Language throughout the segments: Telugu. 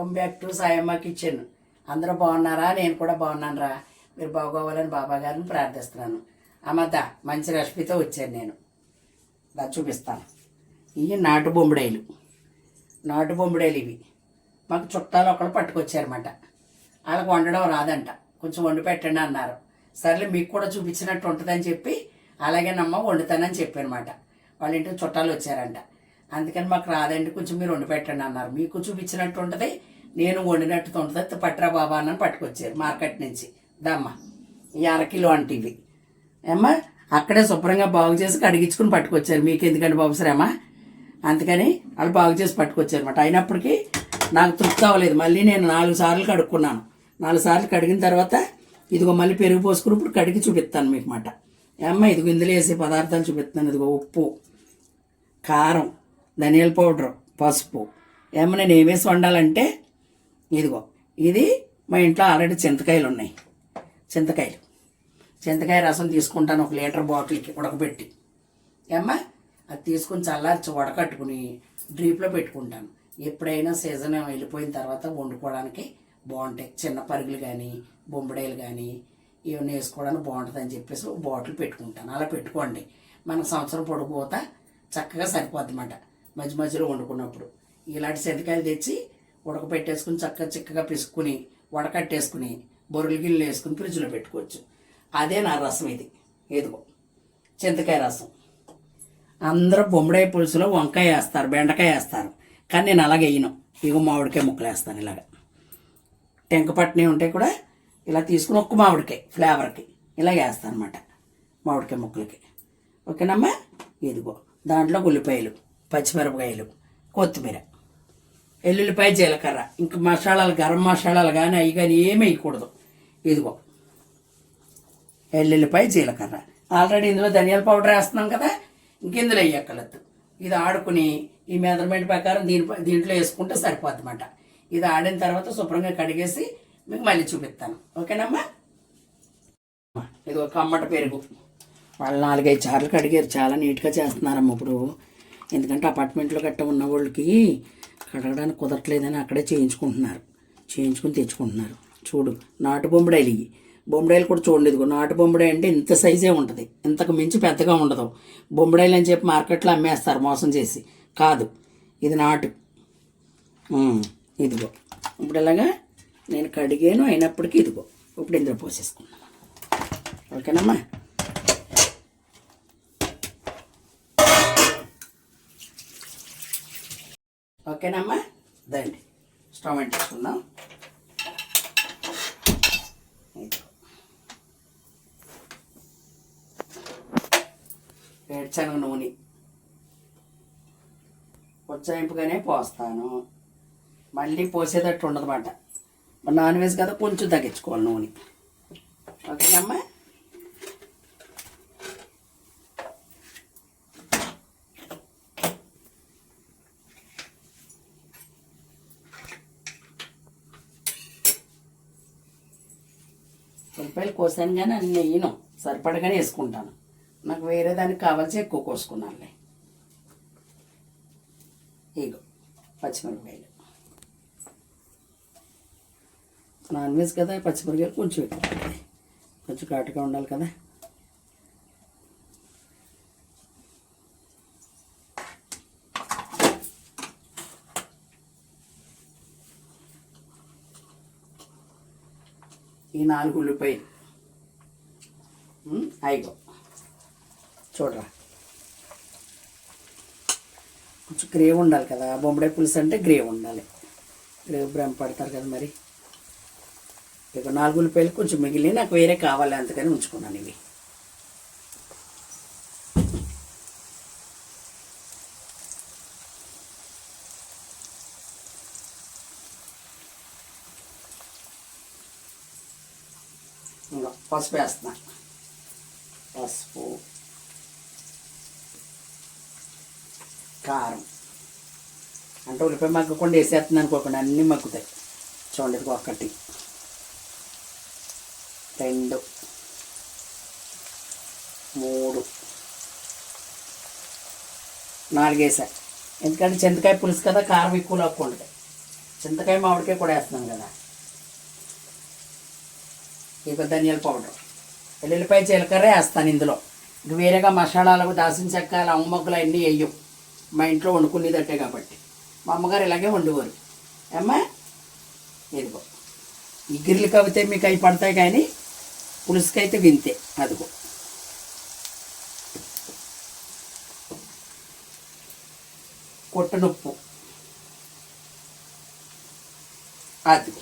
Welcome back to Sayamma kitchen. అందరూ బాగున్నారా? నేను కూడా బాగున్నాను రా మీరు బాగోవాలని బాబా గారిని ప్రార్థిస్తున్నాను. అమ్మత మంచి రెసిపీతో వచ్చాను నేను. దా చూపిస్తాను. ఇవి నాటు బొమ్మిడాయిలు. నాటు బొమ్మిడాయిలు ఇవి. మాకు చుట్టాలు ఒకళ్ళు పట్టుకొచ్చారన్నమాట. వాళ్ళకి వండడం రాదంట. కొంచెం వండి పెట్టండి అన్నారు. సర్లే మీకు కూడా చూపించినట్టు ఉంటుందని చెప్పి అలాగేనమ్మ వండుతానని చెప్పానమాట వాళ్ళ ఇంటికి చుట్టాలు వచ్చారంట. అందుకని మాకు రాదండి కొంచెం మీరు వండి పెట్టండి అన్నారు. మీకు చూపించినట్టు ఉంటుంది నేను వండినట్టు ఉంటుంది పట్రా బాబా అని పట్టుకొచ్చారు మార్కెట్ నుంచి. దమ్మ ఈ అరకిలో అంటే ఇవి ఏమ్మా అక్కడే శుభ్రంగా బాగు చేసి కడిగించుకుని పట్టుకొచ్చారు. మీకు ఎందుకండి బాబు శ్రమ అందుకని వాళ్ళు బాగు చేసి పట్టుకొచ్చారు అనమాట అయినప్పటికీ నాకు తృప్తి అవ్వలేదు. మళ్ళీ నేను నాలుగు సార్లు కడుక్కున్నాను. నాలుగు సార్లు కడిగిన తర్వాత ఇదిగో మళ్ళీ పెరుగు పోసుకుని ఇప్పుడు కడిగి చూపిస్తాను మీకు మాట ఏమ్మ ఇదిగో ఇందులో వేసే పదార్థాలు చూపిస్తాను. ఇదిగో ఉప్పు కారం ధనియాల పౌడర్ పసుపు. ఏమన్నా నేను ఏమేసి వండాలంటే ఇదిగో ఇది మా ఇంట్లో ఆల్రెడీ చింతకాయలు ఉన్నాయి. చింతకాయలు. చింతకాయ రసం తీసుకుంటాను ఒక లీటర్ బాటిల్కి ఉడకబెట్టి. ఏమ్మా? అది తీసుకుని చల్లార్చి వడకట్టుకుని డ్రీప్లో పెట్టుకుంటాను. ఎప్పుడైనా సీజన్ వెళ్ళిపోయిన తర్వాత వండుకోవడానికి బాగుంటాయి. చిన్న పరుగులు కానీ బొంబడేలు కానీ ఇవన్నీ వేసుకోవడానికి బాగుంటుందని చెప్పేసి ఒక బాటిల్ పెట్టుకుంటాను. అలా పెట్టుకోండి. మన సంవత్సరం పొడిపోతా చక్కగా సరిపోద్ది అన్నమాట. మధ్య మధ్యలో వండుకున్నప్పుడు. ఇలాంటి చింతకాయలు తెచ్చి ఉడకపెట్టేసుకుని చక్కగా చిక్కగా పిసుక్కుని వడకట్టేసుకుని బొరులు గిన్నెలు వేసుకుని ఫ్రిడ్జ్లో పెట్టుకోవచ్చు. అదే నా రసం ఇది. ఇదిగో చింతకాయ రసం. అందరూ బొమ్మడాయ పులుసులో వంకాయ వేస్తారు బెండకాయ వేస్తారు. కానీ నేను అలాగే వేయను. ఇగో మామిడికాయ ముక్కలు వేస్తాను ఇలాగ. టెంకపట్ని ఉంటే కూడా ఇలా తీసుకుని ఒక్క మామిడికాయ ఫ్లేవర్కి ఇలా వేస్తాను అనమాట మామిడికాయ ముక్కలకి. ఓకేనమ్మా? ఇదిగో దాంట్లో ఉల్లిపాయలు పచ్చిమిరపకాయలు కొత్తిమీర. ఎల్లుల్లిపాయ జీలకర్ర. ఇంక మసాలాలు గరం మసాలాలు కానీ అవి కానీ ఏమి వేయకూడదు. ఇదిగో. ఎల్లుల్లిపాయ జీలకర్ర. ఆల్రెడీ ఇందులో ధనియాల పౌడర్ వేస్తున్నాం కదా ఇంక ఇందులో వేయక్కర్లేదు. ఇది ఆడుకుని ఈ మెజర్మెంట్ ప్రకారం దీని దీంట్లో వేసుకుంటే సరిపోద్ది ఇది ఆడిన తర్వాత శుభ్రంగా కడిగేసి మీకు మళ్ళీ చూపిస్తాను. ఓకేనమ్మా? ఇది ఒక కమ్మట పెరుగు. వాళ్ళు నాలుగైదు సార్లు కడిగారు. చాలా నీట్గా చేస్తున్నారమ్మ ఇప్పుడు. ఎందుకంటే అపార్ట్మెంట్లో గట్ట ఉన్న వాళ్ళకి కడగడానికి కుదరట్లేదని అక్కడే చేయించుకుంటున్నారు. చేయించుకుని తెచ్చుకుంటున్నారు. చూడు నాటు బొమ్మడాయిలు ఇవి బొమ్మడాయిలు కూడా చూడండి ఇదిగో నాటు బొమ్మడాయి అంటే ఇంత సైజే ఉంటుంది. ఇంతకు మించి పెద్దగా ఉండదు. బొమ్మడాయిలు అని చెప్పి మార్కెట్లో అమ్మేస్తారు మోసం చేసి. కాదు ఇది నాటు. ఇదిగో. ఇప్పుడు ఇలాగా నేను కడిగాను అయినప్పటికీ ఇదిగో. ఇప్పుడు ఇందులో పోసేసుకున్నాను ఓకేనమ్మా? ఓకేనమ్మా? దండి. స్టవ్ అంటించుకుందాం. ఇదిగో. వేరుశనగ నూనె. ఉజ్జాయింపుగానే పోస్తాను. మళ్ళీ పోసేటట్టు ఉండదన్నమాట. మాట నాన్ వెజ్ కదా కొంచెం తగ్గించుకోవాలి నూనె. ఓకేనమ్మా? ఉల్లిపాయలు కోసాను కానీ అన్ని వేయను సరిపడగానే వేసుకుంటాను. నాకు వేరే దానికి కావాల్సి ఎక్కువ కోసుకున్నానులే. ఇగో పచ్చిమిరపకాయలు. నాన్ వెజ్ కదా పచ్చిమిరపకాయలు కొంచెం ఎక్కువ కొంచెం ఘాటుగా ఉండాలి కదా. ఈ నాలుగు ఉల్లిపాయలు. అయిగో. చూడరా. కొంచెం గ్రేవ్ ఉండాలి కదా. బొమ్మడాయి పులుసు అంటే గ్రేవ్ ఉండాలి. గ్రేవ్ బ్రహ్మ పడతారు కదా మరి. ఇక నాలుగు ఉల్లిపాయలు కొంచెం మిగిలి నాకు వేరే కావాలి అంతకని ఉంచుకున్నాను ఇవి. పసుపు వేస్తున్నా. పసుపు కారం. అంటే ఉల్లిపాయ మగ్గకుండా వేసేస్తున్నాను అనుకోకుండా అన్నీ మగ్గుతాయి. చూడండి ఒకటి. రెండు. మూడు. నాలుగేసా ఎందుకంటే చింతకాయ పులుసు కదా కారం ఎక్కువ లాక్కుంటుంది చింతకాయ మామిడికాయ కూడా వేస్తున్నాం కదా. ఇక ధనియాల పౌడర్. ఎల్లుల్లిపాయ జీలకర్ర వేస్తాను ఇందులో. ఇంక వేరేగా మసాలాలకు దాసిన చెక్క లవంగ అన్నీ వేయం. మా ఇంట్లో వండుకునేదట్టే కాబట్టి. మా అమ్మగారు ఇలాగే వండేవారు ఏమ్మా? ఇదిగో. ఈ గిర్లు కవితే మీకు అవి పడతాయి కానీ పులుసుకైతే వింతే. అదిగో. కొట్టనుప్పు అది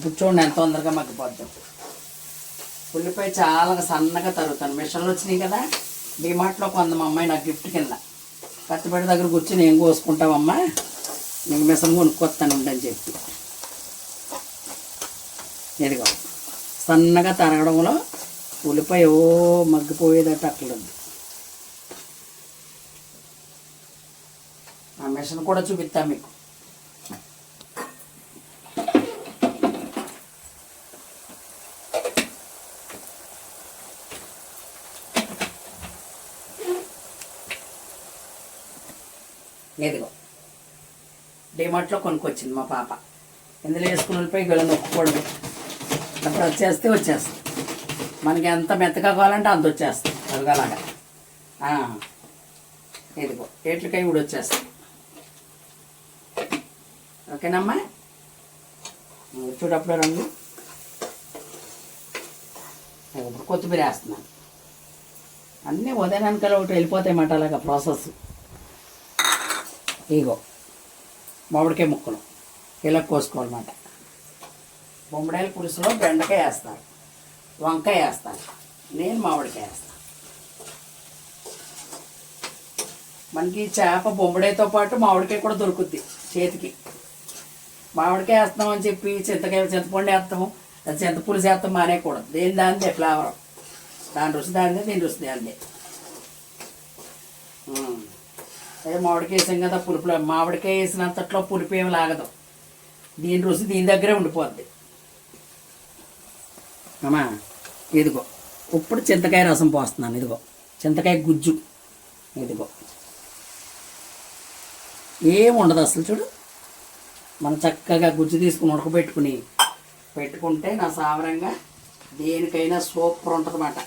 ఇప్పుడు చూడండి ఎంత తొందరగా మగ్గిపోద్దాం ఉల్లిపాయ చాలా సన్నగా తరుగుతాను. మిషన్లు వచ్చినాయి కదా డిమార్ట్లో కొంత మా అమ్మాయి నాకు గిఫ్ట్ కింద. కత్తిపేట దగ్గర కూర్చొని ఏం కోసుకుంటావమ్మా? నీకు మిషన్ కొనుక్కొస్తాను ఉండని చెప్పి. ఇదిగో సన్నగా తరగడంలో ఉల్లిపాయ ఓ మగ్గిపోయేదట అట్లుంది. ఆ మిషన్ కూడా చూపిస్తాను మీకు. ఇదిగో డిమార్ట్లో కొనుక్కొచ్చింది మా పాప. ఇందులో వేసుకుని వెళ్ళిపోయి గొల్ల నొక్కుకోవడం అప్పుడు వచ్చేస్తే వచ్చేస్తుంది మనకి ఎంత మెత్తగా కావాలంటే అంత వచ్చేస్తుంది అదిగలాగా. ఇదిగో ఏట్లకాయ కూడా వచ్చేస్తుంది ఓకేనమ్మా? చూడప్పుడు రంగు. ఇప్పుడు కొత్తిమీర వేస్తున్నాను. అన్నీ ఉదయానికల్లా ఒకటి వెళ్ళిపోతాయి మాట అలాగా ప్రాసెస్ ఇగో మామిడికాయ ముక్కలు ఇలా కోసుకోవాలన్నమాట. బొమ్మడాయల పులుసులో బెండకాయ వేస్తాను వంకాయ వేస్తాను నేను మామిడికాయ వేస్తాను. మనకి చేప బొమ్మడాయతో పాటు మామిడికాయ కూడా దొరుకుద్ది చేతికి. మామిడికాయ వేస్తాం అని చెప్పి చింతకాయ చింతపండు వేస్తాము అది చింతపులుసు వేస్తాం మానేయకూడదు. దేని దానిదే ఫ్లేవర్. దాని రుచి దానిదే దీని రుచి దానిదే. అదే మామిడికాయ వేసాం కదా పులుపులో మామిడికాయ వేసినంతట్లో పులుపు ఏమి లాగదు. దీని రుచి దీని దగ్గరే ఉండిపోద్ది. అమ్మా ఇదిగో ఇప్పుడు చింతకాయ రసం పోస్తున్నాను ఇదిగో చింతకాయ గుజ్జు ఇదిగో. ఏం ఉండదు అసలు చూడు. మనం చక్కగా గుజ్జు తీసుకుని ఉడకబెట్టుకుని పెట్టుకుంటే నా సావరంగా దేనికైనా సూపర్ ఉంటుంది అన్నమాట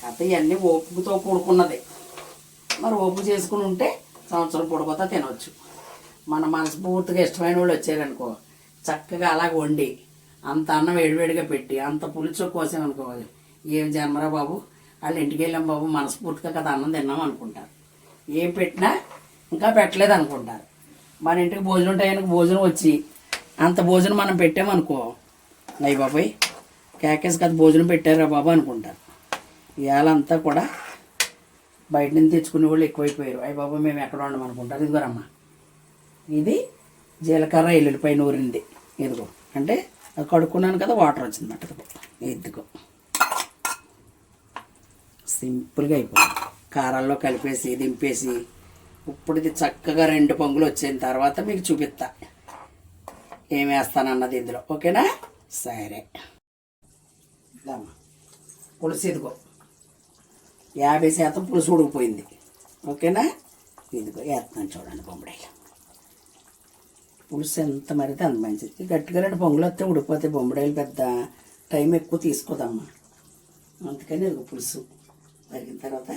కాకపోతే ఇవన్నీ ఓపుతో కూడుకున్నది. మరి ఓపు చేసుకుని ఉంటే సంవత్సరం పొడిపోతా తినవచ్చు మన మనస్ఫూర్తిగా ఇష్టమైన వాళ్ళు వచ్చారనుకో చక్కగా అలాగ వండి అంత అన్నం వేడివేడిగా పెట్టి అంత పులుచు కోసామనుకో ఏం జన్మరా బాబు? వాళ్ళు ఇంటికి వెళ్ళాం బాబు మనస్ఫూర్తిగా కదా అన్నం తిన్నాం అనుకుంటారు. ఏం పెట్టినా ఇంకా పెట్టలేదు అనుకుంటారు మన ఇంటికి భోజనం టైంకి భోజనం వచ్చి అంత భోజనం మనం పెట్టామనుకో అయ్యి బాబాయ్ కేకేసి కదా భోజనం పెట్టారా బాబు అనుకుంటారు. ఇవాళ అంతా కూడా బయట నుంచి తెచ్చుకునే వాళ్ళు ఎక్కువైపోయారు. అయ్యి బాబు మేము ఎక్కడ ఉండం అనుకుంటారు? ఇదిగోరమ్మా. ఇది జీలకర్ర ఎల్లుల్లిపై నూరింది. ఇదిగో. అంటే అది కడుక్కున్నాను కదా వాటర్ వచ్చిందన్నమాట ఇదిగో. ఇదిగో. సింపుల్గా అయిపోయింది. కారాల్లో కలిపేసి దింపేసి ఇప్పుడు ఇది చక్కగా రెండు పొంగులు వచ్చిన తర్వాత మీకు చూపిస్తా. ఏం వేస్తానన్నది ఇందులో. ఓకేనా? సరే. పులుసు ఇదిగో. యాభై శాతం పులుసు ఉడికిపోయింది ఓకేనా? ఇదిగో వేస్తున్నాను చూడండి బొమ్మడాయిలు పులుసు ఎంత మరితే అంత మంచిది. గట్టిగా రెండు పొంగులు వస్తే ఉడికిపోతే బొమ్మడాయిలు పెద్ద టైం ఎక్కువ తీసుకోదమ్మా. అందుకని ఇదిగో పులుసు మరిగిన తర్వాత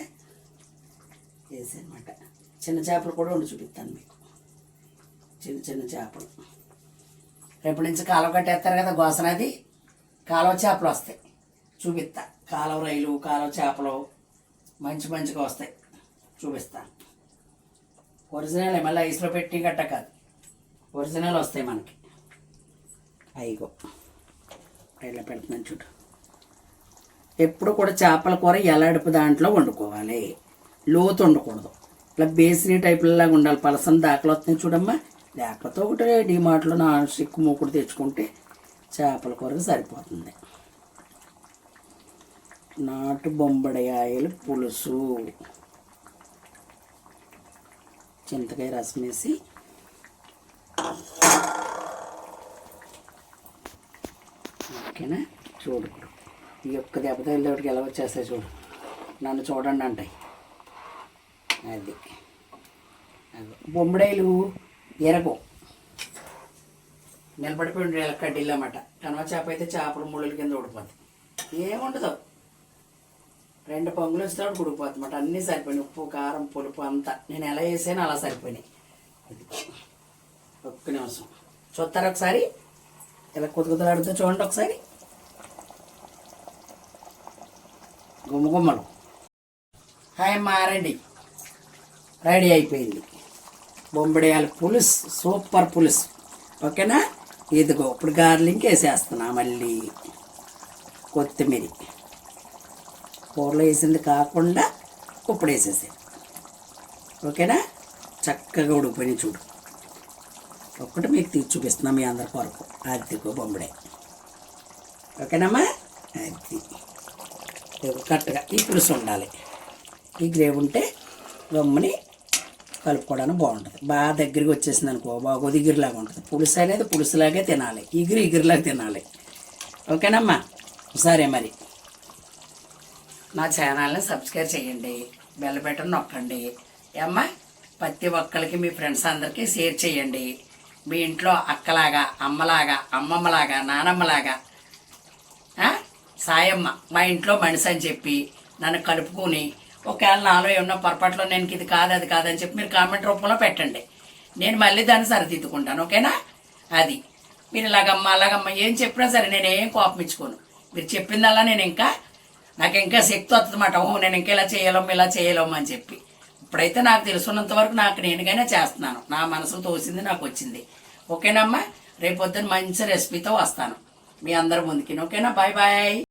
వేసానమాట చిన్న చేపలు కూడా ఉండి చూపిస్తాను మీకు. చిన్న చిన్న చేపలు. రేపటి నుంచి కాలువ కట్టేస్తారు కదా గోసనది? కాలువ చేపలు వస్తాయి. చూపిస్తా. కాలువ రైలు కాలువ చేపలు. మంచి మంచిగా వస్తాయి. చూపిస్తాను ఒరిజినల్ మళ్ళీ ఐస్లో పెట్టి గట్ట కాదు. ఒరిజినల్ వస్తాయి మనకి. అయిగో ఇలా పెడుతున్నాను చూడు. ఎప్పుడు కూడా చేపల కూర ఎలాడుపు దాంట్లో వండుకోవాలి. లోతు ఉండకూడదు ఇట్లా బేసిన్ టైప్లలాగా ఉండాలి. పలసన దాఖలు వస్తున్నాయి చూడమ్మా. లేకపోతే ఒకటి డిమార్ట్లో నా స్టిక్ మూకుడు తెచ్చుకుంటే చేపల కూరకు సరిపోతుంది. నాటు బొంబడికాయలు పులుసు. చింతకాయ రసం వేసి. ఓకేనా? చూడు ఈ యొక్క దెబ్బతో వెళ్ళేవాడికి ఎలా వచ్చేస్తాయి చూడు. నన్ను చూడండి అంటాయి. అది. బొమ్మిడాయిలు ఎరగవు. నిలబడిపోయి కడ్డీలు అన్నమాట. కనవ చేప అయితే చేపలు ముళ్ళల కింద ఊడిపోతుంది ఏముండదు రెండు పొంగులు వచ్చినప్పుడు ఉడికిపోతుంది అన్నీ సరిపోయినాయి. ఉప్పు కారం పులుపు అంతా. నేను ఎలా వేసాను అలా సరిపోయినాయి. ఒక్క నిమిషం. చూస్తారా ఒకసారి? ఇలా కొద్ది చూడండి ఒకసారి. గుమ్మగుమ్మలు హాయ్ మారండి రెడీ అయిపోయింది. బొంబడియాల పులుసు సూపర్ పులుసు. ఓకేనా? ఇదిగో ఇప్పుడు గార్లింగ్ వేసేస్తున్నా మళ్ళీ. కొత్తిమీర. కూరలో వేసింది కాకుండా ఇప్పుడు వేసేసాను ఓకేనా? చక్కగా ఉడికిపోయి చూడు. ఒక్కటి మీకు తీసి చూపిస్తున్నా మీ అందరి కొరకు. అద్దెకు బొమ్మడే. ఓకేనమ్మా? అది కరెక్ట్గా ఈ పులుసు ఉండాలి. ఈ గ్రేవీ ఉంటే గమ్ముని కలుపుకోవడానికి బాగుంటుంది. బాగా దగ్గరికి వచ్చేసింది అనుకో బాగా ఒదిగిరిలాగా ఉంటుంది. పులుసు అనేది పులుసులాగే తినాలి. ఇగిరి ఇగిరిలాగా తినాలి. ఓకేనమ్మా? సరే మరి. నా ఛానల్ని సబ్స్క్రైబ్ చేయండి బెల్ బటన్ నొక్కండి. అమ్మ ప్రతి ఒక్కరికి మీ ఫ్రెండ్స్ అందరికీ షేర్ చేయండి. మీ ఇంట్లో అక్కలాగా అమ్మలాగా అమ్మమ్మలాగా నానమ్మలాగా సాయమ్మ మా ఇంట్లో మనిషి అని చెప్పి నన్ను కలుపుకొని ఒకవేళ నాలో ఏమన్నా పొరపాట్లో నేను ఇది కాదు అది కాదని చెప్పి మీరు కామెంట్ రూపంలో పెట్టండి. నేను మళ్ళీ దాన్ని సరిదిద్దుకుంటాను ఓకేనా? అది. మీరు ఇలాగమ్మ అలాగమ్మ ఏం చెప్పినా సరే నేనేం ఏం కోపం ఇచ్చుకోను. మీరు చెప్పిందల్లా నేను ఇంకా నాకు ఇంకా శక్తి వస్తుందన్నమాట ఓ నేను ఇంకా ఇలా చేయలేము ఇలా చేయలేము అని చెప్పి. ఇప్పుడైతే నాకు తెలుసున్నంత వరకు నాకు నేనుగానే చేస్తున్నాను. నా మనసు తోసింది నాకు వచ్చింది. ఓకేనమ్మా? రేపు పొద్దున్న మంచి రెసిపీతో వస్తాను. మీ అందరి ముందుకి. ఓకేనా? Bye bye.